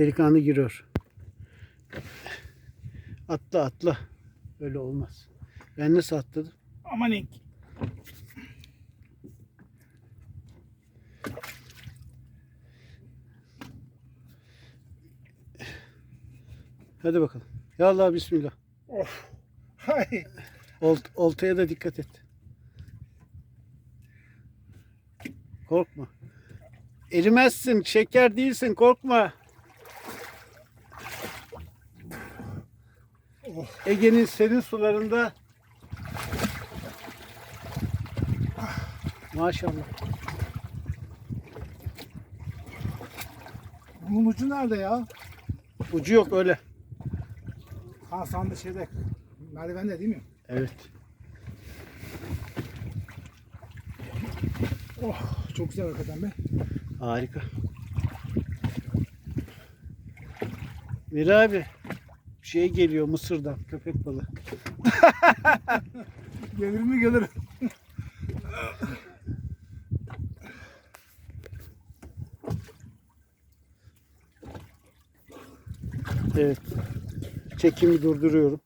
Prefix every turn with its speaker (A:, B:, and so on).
A: Delikanlı giriyor. Atla atla. Öyle olmaz. Ben nasıl atladım?
B: Aman ilk.
A: Hadi bakalım. Ya Allah bismillah.
B: Of. Hay.
A: Olt, oltaya da dikkat et. Korkma. Erimezsin. Şeker değilsin. Korkma. Ege'nin serin sularında Maşallah.
B: Bunun ucu nerede ya?
A: Ucu yok öyle.
B: Ha sandı şeyde. Merdivende değil mi?
A: Evet.
B: Oh çok güzel hakikaten be.
A: Harika. Miri abi şey geliyor Mısır'dan köpek balığı.
B: Gelir mi gelir.
A: Evet. Çekimi durduruyorum.